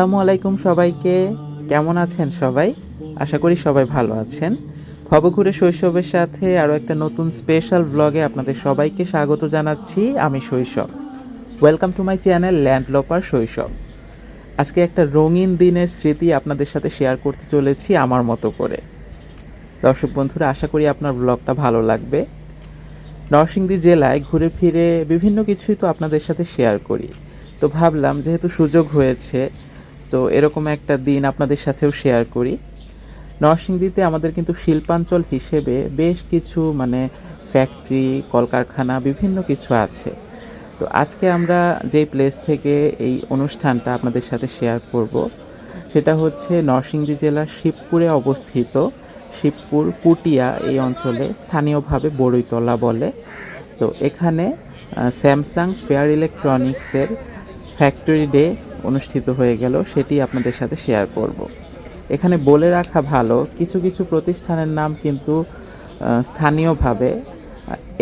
আসসালামু আলাইকুম সবাইকে। কেমন আছেন সবাই? আশা করি সবাই ভালো আছেন। ভবঘুরে শৈশবের সাথে আরও একটা নতুন স্পেশাল ব্লগে আপনাদের সবাইকে স্বাগত জানাচ্ছি। আমি Shoishob. Welcome to my channel land লপার Shoishob আজকে একটা রঙিন দিনের স্মৃতি আপনাদের সাথে শেয়ার করতে চলেছি আমার মতো করে। দর্শক বন্ধুরা, আশা করি আপনার ব্লগটা ভালো লাগবে। নরসিংদী জেলায় ঘুরে ফিরে বিভিন্ন কিছুই তো আপনাদের সাথে শেয়ার করি। তো ভাবলাম, যেহেতু সুযোগ হয়েছে তো এরকম একটা দিন আপনাদের সাথেও শেয়ার করি। নরসিংদীতে আমাদের কিন্তু শিল্পাঞ্চল হিসেবে বেশ কিছু মানে ফ্যাক্টরি কলকারখানা, বিভিন্ন কিছু আছে। তো আজকে আমরা যেই প্লেস থেকে এই অনুষ্ঠানটা আপনাদের সাথে শেয়ার করব, সেটা হচ্ছে নরসিংদী জেলার শিবপুরে অবস্থিত শিবপুর পুটিয়া এই অঞ্চলে স্থানীয়ভাবে বড়ইতলা বলে। তো এখানে স্যামসাং ফেয়ার ইলেকট্রনিক্সের ফ্যাক্টরি ডে অনুষ্ঠিত হয়ে গেল, সেটি আপনাদের সাথে শেয়ার করব। এখানে বলে রাখা ভালো, কিছু কিছু প্রতিষ্ঠানের নাম কিন্তু স্থানীয়ভাবে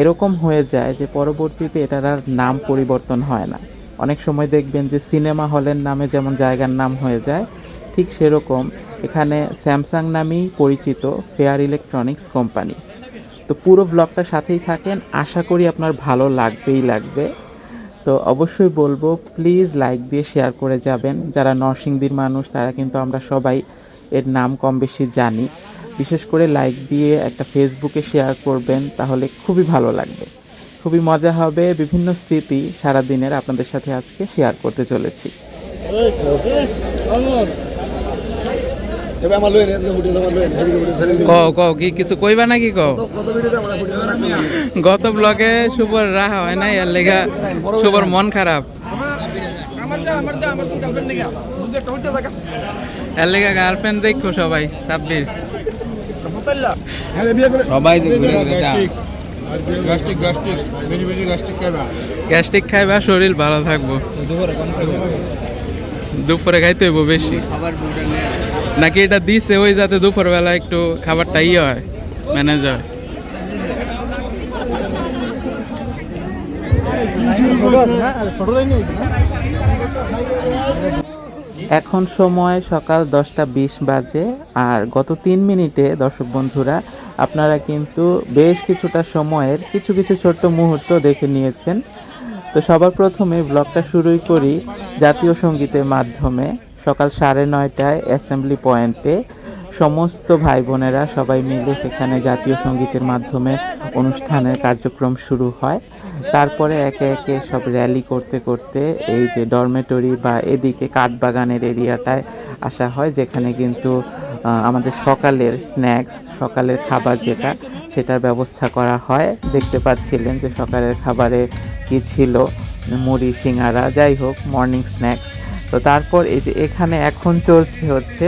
এরকম হয়ে যায় যে পরবর্তীতে এটার আর নাম পরিবর্তন হয় না। অনেক সময় দেখবেন যে সিনেমা হলের নামে যেমন জায়গার নাম হয়ে যায়, ঠিক সেরকম। এখানে স্যামসাং নামেই পরিচিত ফেয়ার ইলেকট্রনিক্স কোম্পানি তো পুরো ব্লগটা সাথেই থাকেন, আশা করি আপনার ভালো লাগবেই লাগবে। তো অবশ্যই বলব প্লিজ লাইক দিয়ে শেয়ার করে যাবেন। যারা নরসিংদীর মানুষ, তারা কিন্তু আমরা সবাই এর নাম কম বেশি জানি। বিশেষ করে লাইক দিয়ে একটা ফেসবুকে শেয়ার করবেন, তাহলে খুবই ভালো লাগবে। খুবই মজা হবে, বিভিন্ন স্মৃতি সারাদিনের আপনাদের সাথে আজকে শেয়ার করতে চলেছি। এবার আমার লইন আজকে ফুটে আমার লইন সাইডে ফুটে সাইডে ক ক কি কিছু কইবা নাকি ক কত ভিডিওতে আমরা গত ব্লগে শুভর রাহা হয় নাই আর লেগা শুভর মন খারাপ। আমার দা আমার দা আমার তো গার্লফ্রেন্ড নেগা থাকা এর লেগা গার্লফ্রেন্ড দেখো সবাই সাব্বির সবাই গ্যাস্ট্রিক খাইবা। শরীর ভালো থাকব। দুপুরে খাইতে হইব বেশি। খাবার নাকি এটা দিছে ওই যাতে দুপুরবেলা একটু খাবারটা ইয়ে হয় ম্যানেজ হয়? এখন সময় সকাল দশটা বিশ বাজে, আর গত তিন মিনিটে, দর্শক বন্ধুরা, আপনারা কিন্তু বেশ কিছুটা সময়ের কিছু কিছু ছোট্ট মুহূর্ত দেখে নিয়েছেন। তো সবার প্রথমে ব্লগটা শুরুই করি জাতীয় সঙ্গীতের মাধ্যমে। সকাল সাড়ে নয়টায় অ্যাসেম্বলি পয়েন্টে সমস্ত ভাই বোনেরা সবাই মিলে সেখানে জাতীয় সঙ্গীতের মাধ্যমে অনুষ্ঠানের কার্যক্রম শুরু হয়। তারপরে একে একে সব র্যালি করতে করতে এই যে ডরমেটরি বা এদিকে কাঠবাগানের এরিয়াটায় আসা হয়, যেখানে কিন্তু আমাদের সকালের স্ন্যাক্স সকালের খাবার যেটা, সেটার ব্যবস্থা করা হয়। দেখতে পাচ্ছিলেন যে সকালের খাবারে কী ছিল? মুড়ি, সিঙ্গারা, যাই হোক মর্নিং স্ন্যাক্স তো তারপর এই যে এখানে এখন চলছে হচ্ছে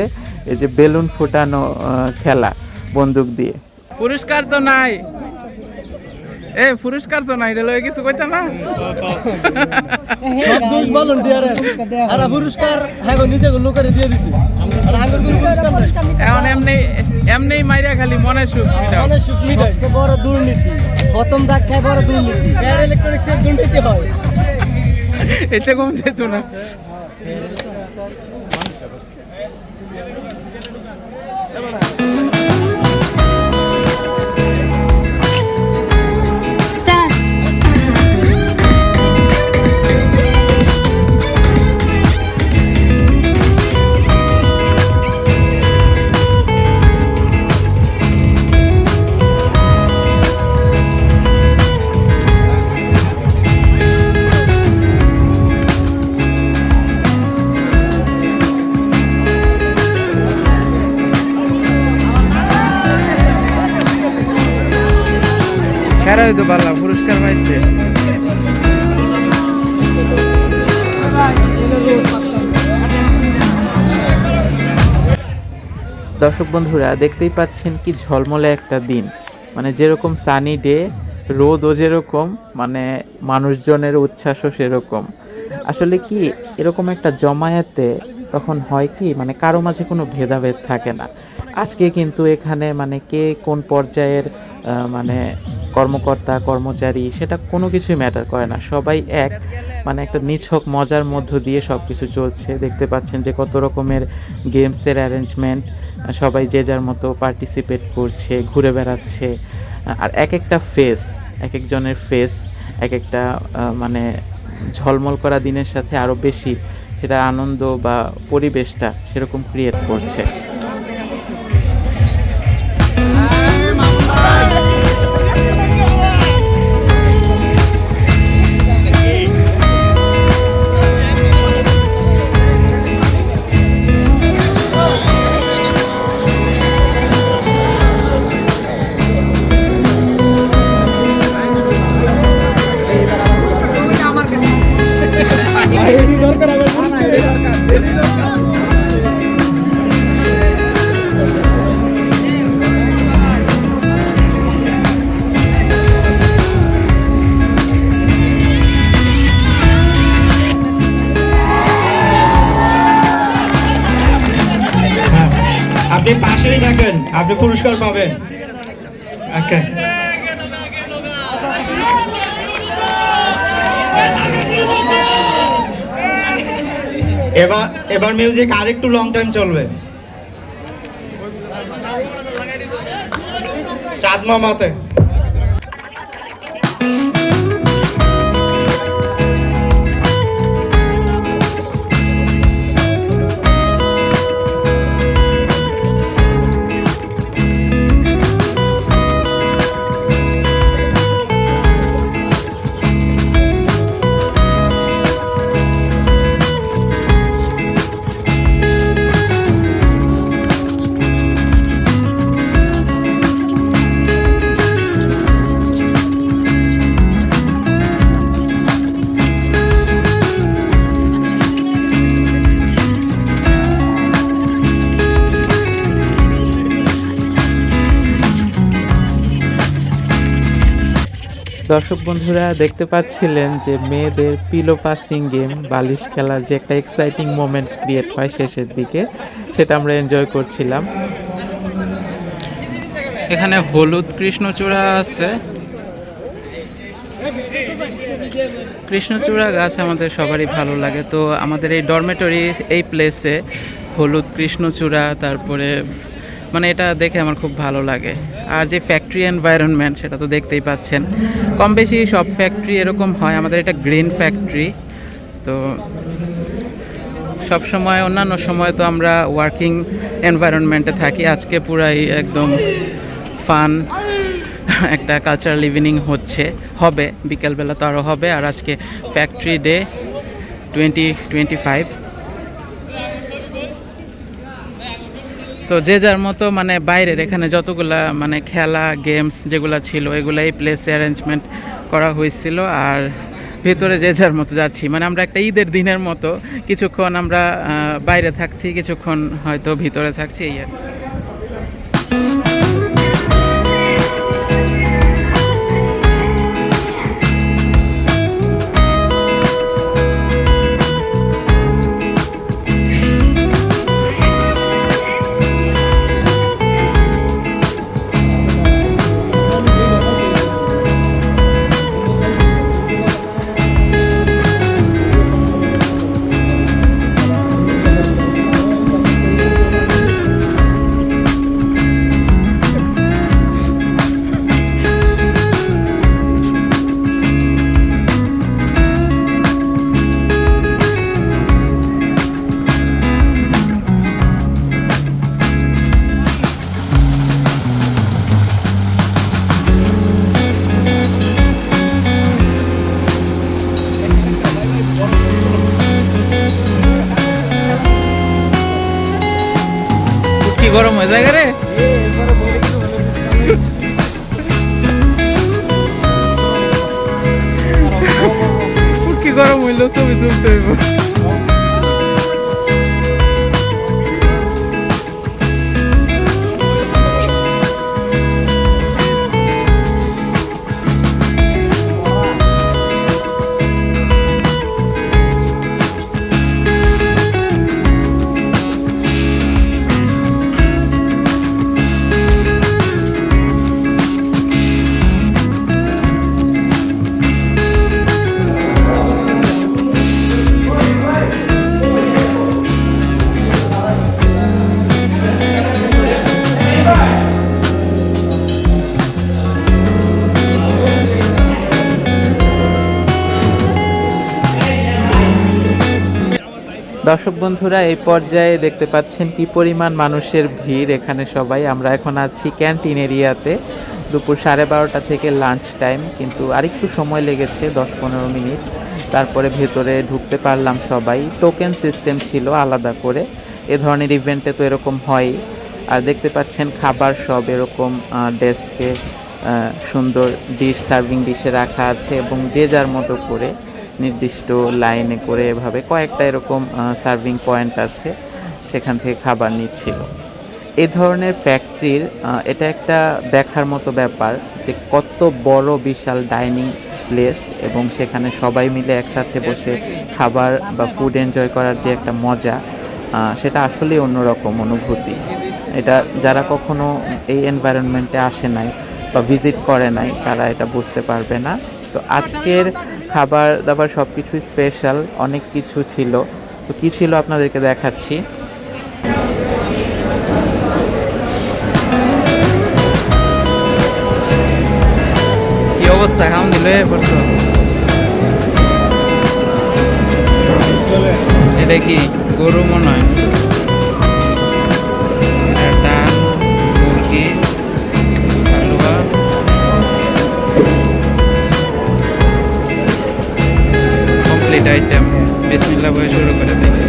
এই যে বেলুন ফোটানো খেলা বন্দুক দিয়ে। পুরস্কার তো নাই। এ পুরস্কার তো নাই রেলওয়ে কিছু কইতা না? সব দোষ আর পুরস্কার হ্যাঁ নিজে দিয়ে দিছি। আর হাঙ্গর পুরস্কার এখন এমনি এমনি মাইরা খালি মনে সুখ মিটাও। অনেক সুখ সবচেয়ে বড় দুর্নীতি। প্রথম ধাক্কায় বড় দুর্নীতি। ইলেকট্রনিক্সের দুর্নীতি হয়। এতে কম যেত না। Yeah. কারা হইতো পারলাম, পুরস্কার পাইছে। দর্শক বন্ধুরা, দেখতেই পাচ্ছেন কি ঝলমলে একটা দিন। মানে যেরকম সানি ডে রোদও যেরকম মানে মানুষজনের উচ্ছ্বাসও সেরকম। আসলে কি, এরকম একটা জমায়েতে তখন হয় কি মানে কারও মাঝে কোনো ভেদাভেদ থাকে না। আজকে কিন্তু এখানে মানে কে কোন পর্যায়ের মানে কর্মকর্তা, কর্মচারী সেটা কোনো কিছুই ম্যাটার করে না। সবাই এক মানে একটা নিছক মজার মধ্য দিয়ে সব কিছু চলছে। দেখতে পাচ্ছেন যে কত রকমের গেমসের অ্যারেঞ্জমেন্ট সবাই যে যার মতো পার্টিসিপেট করছে, ঘুরে বেড়াচ্ছে। আর এক একটা ফেস এক একজনের ফেস এক একটা মানে ঝলমল করা দিনের সাথে আরও বেশি সেটা আনন্দ বা পরিবেশটা সেরকম ক্রিয়েট করছে। পুরস্কার পাবে। এবার এবার মিউজিক আরেকটু লং টাইম চলবে। চাঁদ মামাতে। দর্শক বন্ধুরা, দেখতে পাচ্ছিলেন যে মেয়েদের পিলো পাসিং গেম বালিশ খেলার যে একটা এক্সাইটিং মোমেন্ট ক্রিয়েট হয় শেষের দিকে, সেটা আমরা এনজয় করছিলাম। এখানে হলুদ কৃষ্ণচূড়া আছে। কৃষ্ণচূড়া গাছ আমাদের সবারই ভালো লাগে। তো আমাদের এই ডরমেটরি এই প্লেসে হলুদ কৃষ্ণচূড়া, তারপরে মানে এটা দেখে আমার খুব ভালো লাগে। আর যে ফ্যাক্টরি এনভায়রনমেন্ট সেটা তো দেখতেই পাচ্ছেন। কম বেশি সব ফ্যাক্টরি এরকম হয়, আমাদের এটা গ্রিন ফ্যাক্টরি তো সব সময়, অন্যান্য সময় তো আমরা ওয়ার্কিং এনভায়রনমেন্টে থাকি। আজকে পুরাই একদম ফান একটা কালচারাল ইভিনিং হচ্ছে। হবে, বিকেলবেলা তো আরও হবে। আর আজকে factory day twenty twenty five তো যে যার মতো মানে বাইরের এখানে যতগুলা মানে খেলা গেমস যেগুলো ছিল এগুলো এই প্লেসে অ্যারেঞ্জমেন্ট করা হয়েছিল। আর ভেতরে যে যার মতো যাচ্ছি মানে আমরা একটা ঈদের দিনের মতো কিছুক্ষণ আমরা বাইরে থাকছি, কিছুক্ষণ হয়তো ভিতরে থাকছি, এই আর কি। কি গরম হয়ে যায় রে কি গরম হইল ছবি তুলতে হইব দর্শক বন্ধুরা, এই পর্যায়ে দেখতে পাচ্ছেন কি পরিমাণ মানুষের ভিড় এখানে সবাই। আমরা এখন আছি ক্যান্টিন এরিয়াতে, দুপুর সাড়ে বারোটা থেকে লাঞ্চ টাইম, কিন্তু আরেকটু সময় লেগেছে, দশ পনেরো মিনিট। তারপরে ভেতরে ঢুকতে পারলাম সবাই। টোকেন সিস্টেম ছিল আলাদা করে। এ ধরনের ইভেন্টে তো এরকম হয় আর দেখতে পাচ্ছেন খাবার সব এরকম ডেস্কে সুন্দর ডিশ সার্ভিং ডিশে রাখা আছে এবং যে যার মতো করে। নির্দিষ্ট লাইনে করে এভাবে কয়েকটা এরকম সার্ভিং পয়েন্ট আছে সেখান থেকে খাবার নিচ্ছিল। এ ধরনের ফ্যাক্টরির এটা একটা দেখার মতো ব্যাপার যে কত বড় বিশাল ডাইনিং প্লেস এবং সেখানে সবাই মিলে একসাথে বসে খাবার বা ফুড এনজয় করার যে একটা মজা সেটা আসলেই অন্যরকম অনুভূতি। এটা যারা কখনো এই এনভায়রনমেন্টে আসে নাই বা ভিজিট করে নাই, তারা এটা বুঝতে পারবে না। তো আজকের খাবার দাবার সব কিছুই স্পেশাল অনেক কিছু ছিল। তো কী ছিল আপনাদেরকে দেখাচ্ছি। অবস্থা? পড়ছো? এটা কি গরু মনে হয়? Complete item. বিসমিল্লাহ বয়ে শুরু করে দিই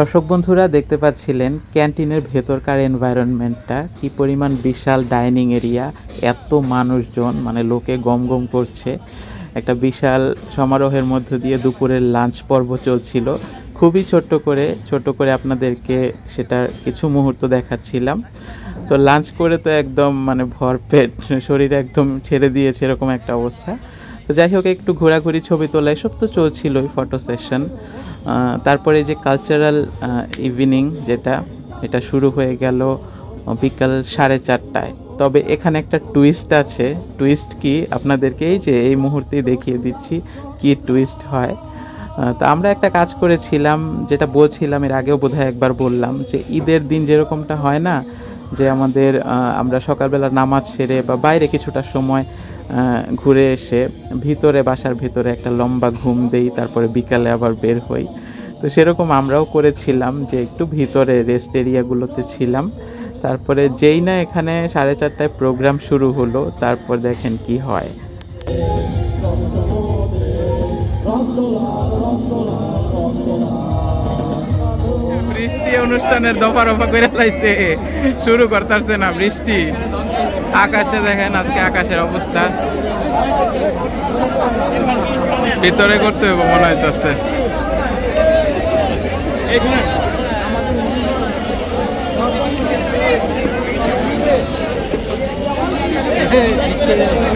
দর্শক বন্ধুরা, দেখতে পাচ্ছিলেন ক্যান্টিনের ভেতরকার এনভায়রনমেন্টটা কি পরিমাণ বিশাল ডাইনিং এরিয়া এত মানুষজন মানে লোকে গম গম করছে। একটা বিশাল সমারোহের মধ্য দিয়ে দুপুরের লাঞ্চ পর্ব চলছিল। খুবই ছোট্ট করে ছোট করে আপনাদেরকে সেটার কিছু মুহূর্ত দেখাচ্ছিলাম। তো লাঞ্চ করে তো একদম মানে ভরপেট শরীর একদম ছেড়ে দিয়েছে এরকম একটা অবস্থা। তো যাই হোক, একটু ঘোরাঘুরি ছবি তোলা, এসব তো চলছিলই ফটো সেশন তারপরে যে কালচারাল ইভিনিং যেটা, এটা শুরু হয়ে গেল বিকাল সাড়ে চারটায়। তবে এখানে একটা টুইস্ট আছে। টুইস্ট কি? আপনাদেরকে এই যে, এই মুহূর্তেই দেখিয়ে দিচ্ছি কি টুইস্ট হয়। তো আমরা একটা কাজ করেছিলাম, যেটা বলছিলাম, এর আগেও বোধহয় একবার বললাম, যে ঈদের দিন যেরকমটা হয় না, যে আমাদের আমরা সকালবেলা নামাজ সেরে বা বাইরে কিছুটা সময় ঘুরে এসে ভিতরে, বাসার ভিতরে একটা লম্বা ঘুম দেই, তারপরে বিকালে আবার বের হই। তো সেরকম আমরাও করেছিলাম যে একটু ভিতরে রেস্ট এরিয়াগুলোতে ছিলাম। তারপরে যেই না এখানে সাড়ে চারটায় প্রোগ্রাম শুরু হলো, তারপর দেখেন কি হয়। বৃষ্টি অনুষ্ঠানের দফা রফা করে লাইছে। শুরু করতেছে না বৃষ্টি। আকাশে দেখেন আজকে আকাশের অবস্থা ভিতরে করতে হবে মনে হইতেছে Nunca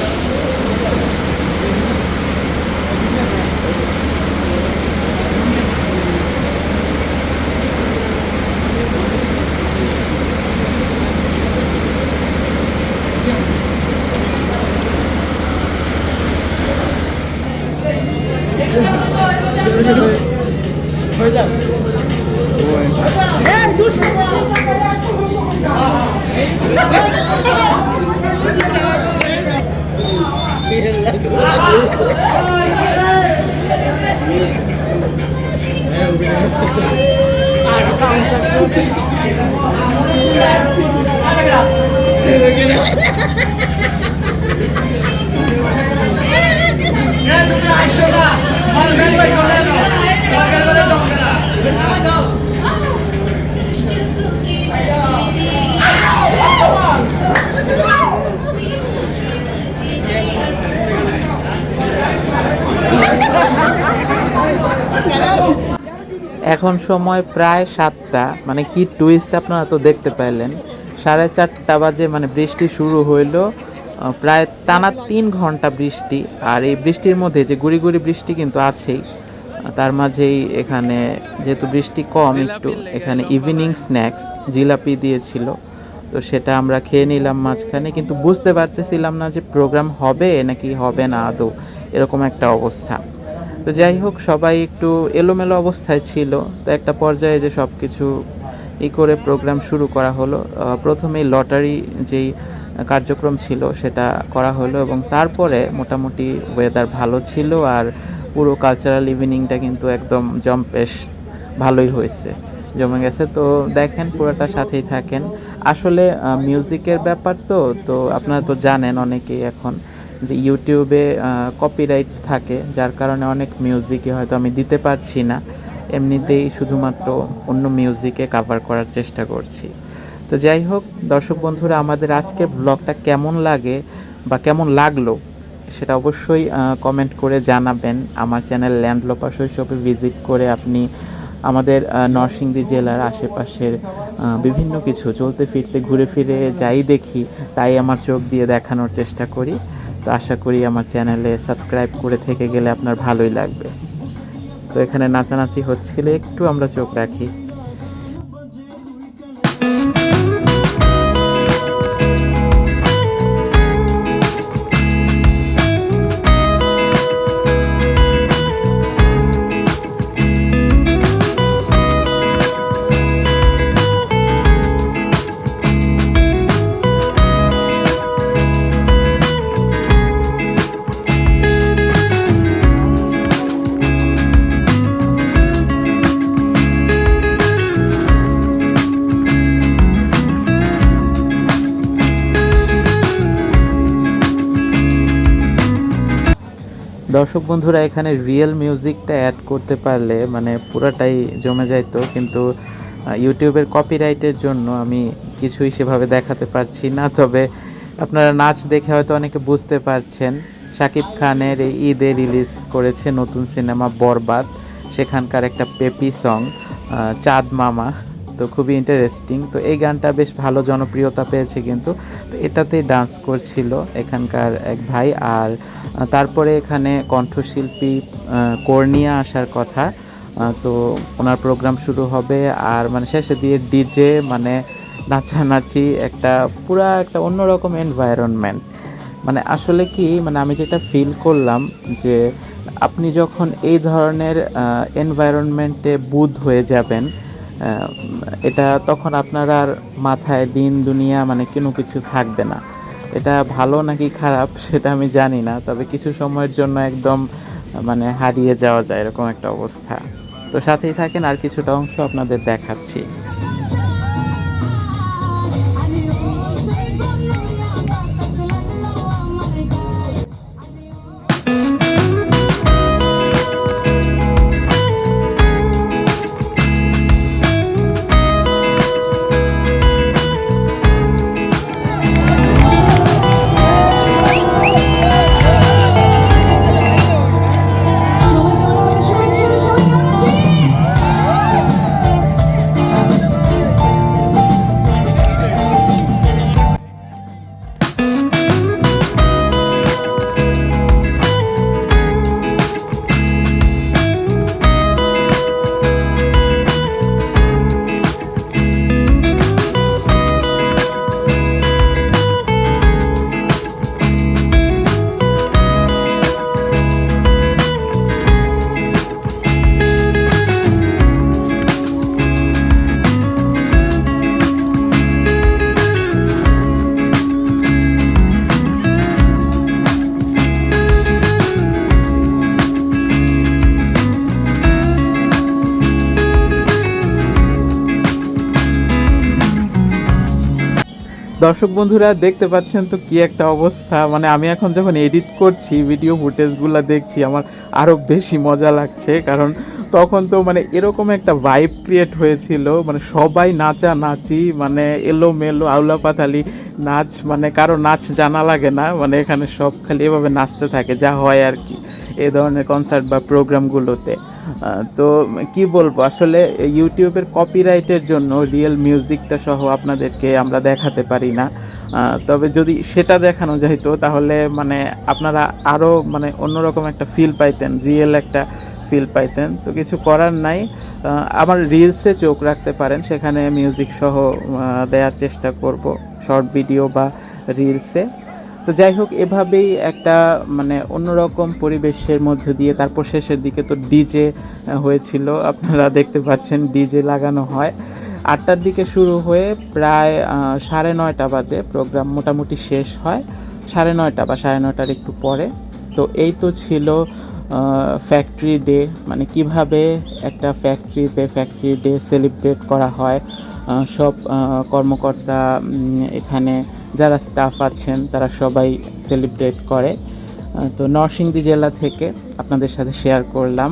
এখন সময় প্রায় সাতটা। মানে কি টুইস্ট আপনারা তো দেখতে পাইলেন। সাড়ে চারটা বাজে মানে বৃষ্টি শুরু হইল। প্রায় টানা তিন ঘণ্টা বৃষ্টি। আর এই বৃষ্টির মধ্যে যে গুড়ি গুড়ি বৃষ্টি কিন্তু আছেই। তার মাঝেই এখানে যেহেতু বৃষ্টি কম একটু এখানে ইভিনিং স্ন্যাক্স জিলাপি দিয়েছিল। তো সেটা আমরা খেয়ে নিলাম মাঝখানে। কিন্তু বুঝতে পারতেছিলাম না যে প্রোগ্রাম হবে নাকি হবে না আদৌ। এরকম একটা অবস্থা। তো যাই হোক, সবাই একটু এলোমেলো অবস্থায় ছিল। তো একটা পর্যায়ে যে সব কিছু ই করে প্রোগ্রাম শুরু করা হলো। প্রথমেই লটারি যেই কার্যক্রম ছিল সেটা করা হলো এবং তারপরে মোটামুটি ওয়েদার ভালো ছিল আর পুরো কালচারাল ইভিনিংটা কিন্তু একদম জম্পেশ ভালোই হয়েছে, জমে গেছে। তো দেখেন, পুরোটা সাথেই থাকেন। আসলে মিউজিকের ব্যাপার তো তো আপনারা তো জানেন অনেকেই এখন যে ইউটিউবে কপিরাইট থাকে, যার কারণে অনেক মিউজিকে হয়তো আমি দিতে পারছি না। এমনিতেই শুধুমাত্র অন্য মিউজিকে কাভার করার চেষ্টা করছি। তো যাই হোক, দর্শক বন্ধুরা, আমাদের আজকের ব্লগটা কেমন লাগে বা কেমন লাগল, সেটা অবশ্যই কমেন্ট করে জানাবেন। আমার চ্যানেল ল্যান্ডলোপা শৈশবে ভিজিট করে আপনি আমাদের নরসিংদী জেলার আশেপাশের বিভিন্ন কিছু, চলতে ফিরতে, ঘুরে ফিরে যাই দেখি, তাই আমার চোখ দিয়ে দেখানোর চেষ্টা করি। তো আশা করি আমার চ্যানেলে সাবস্ক্রাইব করে থেকে গেলে আপনার ভালোই লাগবে। তো এখানে নাচানাচি হচ্ছিল, একটু আমরা চোখ রাখি। দর্শক বন্ধুরা, এখানে রিয়েল মিউজিকটা অ্যাড করতে পারলে মানে পুরাটাই জমে যাইতো। কিন্তু ইউটিউবের কপিরাইটের জন্য আমি কিছুই সেভাবে দেখাতে পারছি না। তবে আপনারা নাচ দেখে হয়তো অনেকে বুঝতে পারছেন শাকিব খানের এই ঈদে রিলিজ করেছে নতুন সিনেমা বরবাদ, সেখানকার একটা পেপি সং চাঁদ মামা। তো খুবই ইন্টারেস্টিং তো এই গানটা বেশ ভালো জনপ্রিয়তা পেয়েছে কিন্তু। তো এটাতেই ডান্স করছিল এখানকার এক ভাই আর তারপরে এখানে কণ্ঠশিল্পী কর্নিয়া আসার কথা। তো ওনার প্রোগ্রাম শুরু হবে আর মানে শেষে দিয়ে ডিজে মানে নাচানাচি একটা পুরা একটা অন্যরকম এনভায়রনমেন্ট মানে আসলে কি মানে আমি যেটা ফিল করলাম যে আপনি যখন এই ধরনের এনভায়রনমেন্টে বুধ হয়ে যাবেন এটা তখন আপনার আর মাথায় দিন, দুনিয়া মানে কোনো কিছু থাকবে না। এটা ভালো নাকি খারাপ সেটা আমি জানি না, তবে কিছু সময়ের জন্য একদম মানে হারিয়ে যাওয়া যায় এরকম একটা অবস্থা। তো সাথেই থাকেন, আর কিছুটা অংশ আপনাদের দেখাচ্ছি। দর্শক বন্ধুরা, দেখতে পাচ্ছেন তো কি একটা অবস্থা। মানে আমি এখন যখন এডিট করছি ভিডিও ফুটেজগুলো দেখছি, আমার আরও বেশি মজা লাগছে। কারণ তখন তো মানে এরকম একটা ভাইব ক্রিয়েট হয়েছিল। মানে সবাই নাচা নাচি মানে এলো মেলো আউলা পাতালি নাচ মানে কারও নাচ জানা লাগে না। মানে এখানে সব খালি এভাবে নাচতে থাকে, যা হয় আর কি। এ ধরনের কনসার্ট বা প্রোগ্রামগুলোতে তো কি বলব, আসলে ইউটিউবের কপিরাইটের জন্য রিয়েল মিউজিকটা সহ আপনাদেরকে আমরা দেখাতে পারি না। তবে যদি সেটা দেখানো যাইতো তাহলে মানে আপনারা আরও মানে অন্যরকম একটা ফিল পাইতেন রিয়েল একটা ফিল পাইতেন। তো কিছু করার নাই। আমার রিলসে চোখ রাখতে পারেন, সেখানে মিউজিক সহ দেওয়ার চেষ্টা করব শর্ট ভিডিও বা রিলসে তো যাই হোক, এভাবেই একটা মানে অন্যরকম পরিবেশের মধ্য দিয়ে তারপর শেষের দিকে তো ডিজে হয়েছিল। আপনারা দেখতে পাচ্ছেন ডিজে লাগানো হয়। আটটার দিকে শুরু হয়ে প্রায় সাড়ে নয়টা বাজে। প্রোগ্রাম মোটামুটি শেষ হয় সাড়ে নয়টা বা সাড়ে নয়টার একটু পরে। তো এই তো ছিল ফ্যাক্টরি ডে মানে কীভাবে একটা ফ্যাক্টরিতে ফ্যাক্টরি ডে সেলিব্রেট করা হয়। সব কর্মকর্তা এখানে যারা স্টাফ আছেন, তারা সবাই সেলিব্রেট করে। তো নরসিংদী জেলা থেকে আপনাদের সাথে শেয়ার করলাম।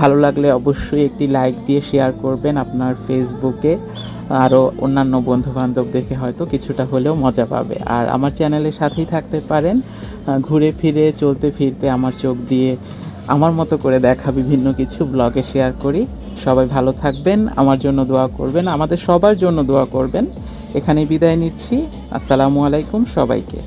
ভালো লাগলে অবশ্যই একটি লাইক দিয়ে শেয়ার করবেন আপনার ফেসবুকে আরও অন্যান্য বন্ধু বান্ধব দেখে হয়তো কিছুটা হলেও মজা পাবে। আর আমার চ্যানেলের সাথেই থাকতে পারেন। ঘুরে ফিরে, চলতে ফিরতে আমার চোখ দিয়ে আমার মতো করে দেখা বিভিন্ন কিছু ব্লগে শেয়ার করি। সবাই ভালো থাকবেন, আমার জন্য দোয়া করবেন, আমাদের সবার জন্য দোয়া করবেন। এখানে বিদায় নিচ্ছি। আসসালামু আলাইকুম সবাইকে।